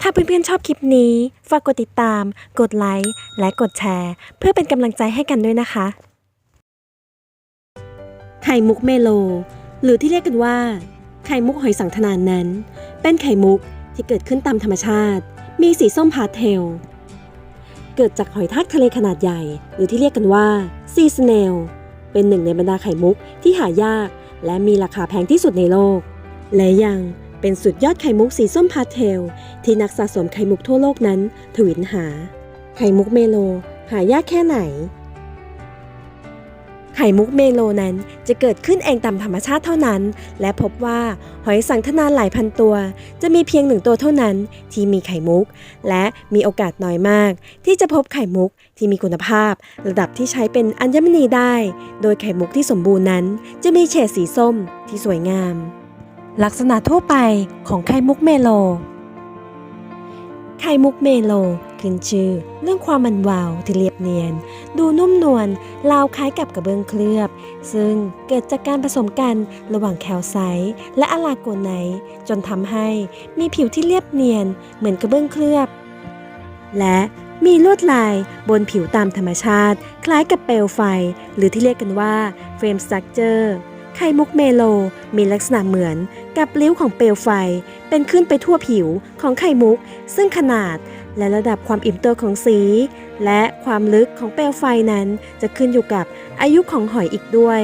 ถ้าเพื่อนๆชอบคลิปนี้ ฝากกดติดตาม กดไลค์และกดแชร์ เพื่อเป็นกำลังใจให้กันด้วยนะคะ ไข่มุกเมโล หรือที่เรียกกันว่า ไข่มุกหอยสังทนานนั้น เป็นไข่มุกที่เกิดขึ้นตามธรรมชาติ มีสีส้มพาสเทล เกิดจากหอยทากทะเลขนาดใหญ่ หรือที่เรียกกันว่าซีสเนลเป็นหนึ่งในบรรดาไข่มุกที่หายาก และมีราคาแพงที่สุดในโลก และยัง เป็นสุดยอดไข่มุกสีส้มพาเทล ที่นักสะสมไข่มุกทั่วโลกนั้นทวินหา ไข่มุกเมโล หายากแค่ไหน ไข่มุกเมโลนั้นจะเกิดขึ้นเองตามธรรมชาติเท่านั้น และพบว่าหอยสังทนานหลายพันตัว จะมีเพียงหนึ่งตัวเท่านั้นที่มีไข่มุก และมีโอกาสน้อยมาก ที่จะพบไข่มุกที่มีคุณภาพ ระดับที่ใช้เป็นอัญมณีได้ โดยไข่มุกที่สมบูรณ์นั้น จะมีเฉดสีส้มที่สวยงาม ลักษณะทั่วไปของไข่มุกเมโล ไข่มุกเมโลขึ้นชื่อเรื่องความมันวาวที่เรียบเนียน ดูนุ่มนวลราวคล้ายกับกระเบื้องเคลือบ ซึ่งเกิดจากการผสมกันระหว่างแคลไซต์และอะลาโกไนท์จนทำให้มีผิวที่เรียบเนียนเหมือนกระเบื้องเคลือบ และมีลวดลายบนผิวตามธรรมชาติ คล้ายกับเปลวไฟ หรือที่เรียกกันว่าเฟรมสตรั c เจอร์ ไข่มุกเมโลมีลักษณะเหมือนกับริ้วของเปลวไฟ เป็นขึ้นไปทั่วผิวของไข่มุก ซึ่งขนาดและระดับความอิ่มตัวของสี และความลึกของเปลวไฟนั้นจะขึ้นอยู่กับอายุของหอยอีกด้วย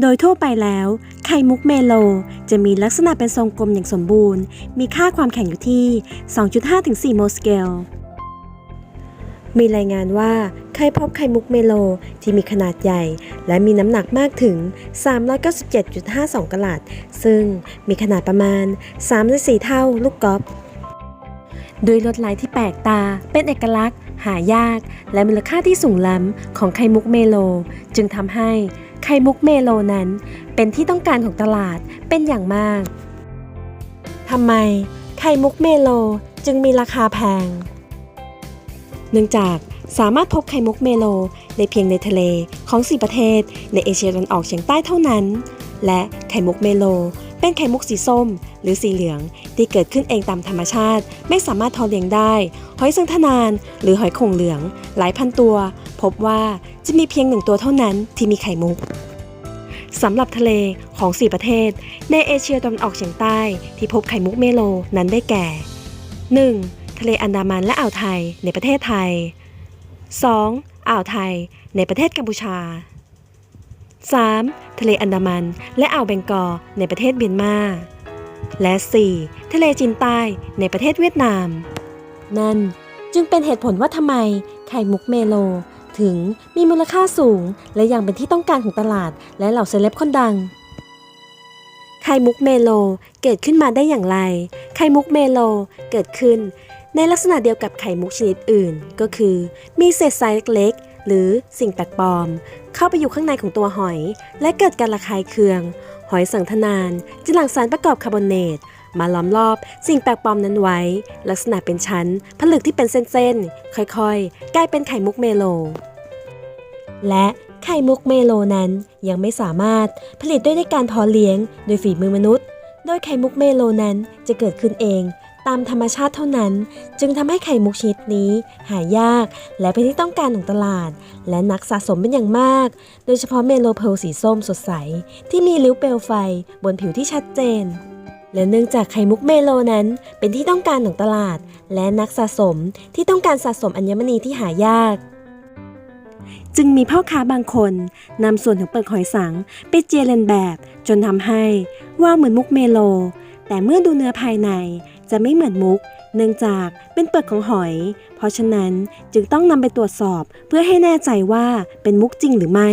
โดยทั่วไปแล้ว ไข่มุกเมโลจะมีลักษณะเป็นทรงกลมอย่างสมบูรณ์ มีค่าความแข็งอยู่ที่ 2.5-4 โมสเกล มีรายงานว่าเคยพบไข่มุกเมโลที่มีขนาดใหญ่ และมีน้ำหนักมากถึง 397.52 กลัด ซึ่งมีขนาดประมาณ 3-4 เท่าลูกกอล์ฟด้วยลวดลายที่แปลกตาเป็นเอกลักษณ์ หายาก และมูลค่าที่สูงล้ำของไข่มุกเมโล จึงทำให้ไข่มุกเมโลนั้น เป็นที่ต้องการของตลาดเป็นอย่างมากทำไมไข่มุกเมโลจึงมีราคาแพง เนื่องจากสามารถพบไข่มุกเมโลได้เพียงในทะเลของสี่ประเทศ ในเอเชียตะวันออกเฉียงใต้เท่านั้น และไข่มุกเมโล เป็นไข่มุกสีส้ม หรือสีเหลือง ที่เกิดขึ้นเองตามธรรมชาติ ไม่สามารถทอเลี้ยงได้ หอยสังทนาน หรือหอยโข่งเหลือง หลายพันตัว พบว่าจะมีเพียงหนึ่งตัวเท่านั้นที่มีไข่มุกสำหรับทะเลของสี่ประเทศ ในเอเชียตะวันออกเฉียงใต้ที่พบไข่มุกเมโลนั้นได้แก่ 1. ทะเลอันดามันและอ่าวไทยในประเทศไทย 2. อ่าวไทยในประเทศกัมพูชา 3. ทะเลอันดามันและอ่าวเบงกอลในประเทศเมียนมา และ 4. ทะเลจีนใต้ในประเทศเวียดนาม นั่นจึงเป็นเหตุผลว่าทำไมไข่มุกเมโล ถึงมีมูลค่าสูง และยังเป็นที่ต้องการของตลาดและเหล่าเซเลบคนดัง ไข่มุกเมโลเกิดขึ้นมาได้อย่างไร ไข่มุกเมโลเกิดขึ้น ในลักษณะเดียวกับไข่มุกชนิดอื่น ก็คือ มีเศษทรายเล็กๆ หรือสิ่งแปลกปลอม เข้าไปอยู่ข้างในของตัวหอย และเกิดการระคายเคือง หอยสังทนานจะหลั่งสารประกอบคาร์บอเนต มาล้อมรอบสิ่งแปลกปลอมนั้นไว้ ลักษณะเป็นชั้น ผลึกที่เป็นเส้นๆ ค่อยๆ กลายเป็นไข่มุกเมโล และไข่มุกเมโลนั้นยังไม่สามารถผลิตด้วยด้วยการเพาะเลี้ยงโดยฝีมือมนุษย์ โดยไข่มุกเมโลนั้นจะเกิดขึ้นเอง ตามธรรมชาติเท่านั้น จึงทำให้ไข่มุกชนิดนี้ หายากและเป็นที่ต้องการของตลาด และนักสะสมเป็นอย่างมาก โดยเฉพาะเมโลเพลสีส้มสดใส ที่มีริ้วเปลวไฟบนผิวที่ชัดเจน และเนื่องจากไข่มุกเมโลนั้นเป็นที่ต้องการของตลาด และนักสะสมที่ต้องการสะสมอัญมณีที่หายากจึงมีพ่อค้าบางคนนำส่วนของเปลือกหอยสังไปเจียเลียนแบบ จนทำให้ว่าเหมือนมุกเมโล แต่เมื่อดูเนื้อภายใน จะไม่เหมือนมุก เนื่องจากเป็นเปลือกของหอย เพราะฉะนั้นจึงต้องนำไปตรวจสอบเพื่อให้แน่ใจว่าเป็นมุกจริงหรือไม่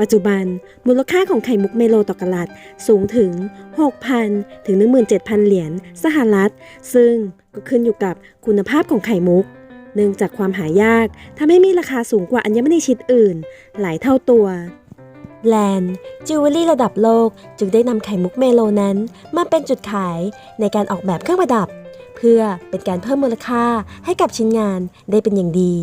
ปัจจุบันมูลค่าของไข่มุกเมโลต่อกะลัดสูงถึง 6,000 ถึง 17,000 เหรียญสหรัฐ ซึ่งก็ขึ้นอยู่กับคุณภาพของไข่มุกเนื่องจากความหายากทำให้มีราคาสูงกว่าอัญมณีชิ้นอื่น หลายเท่าตัว แลนด์ จิวเวลรี่ระดับโลก จึงได้นำไข่มุกเมโลนั้น มาเป็นจุดขายในการออกแบบเครื่องประดับ เพื่อเป็นการเพิ่มมูลค่าให้กับชิ้นงานได้เป็นอย่างดี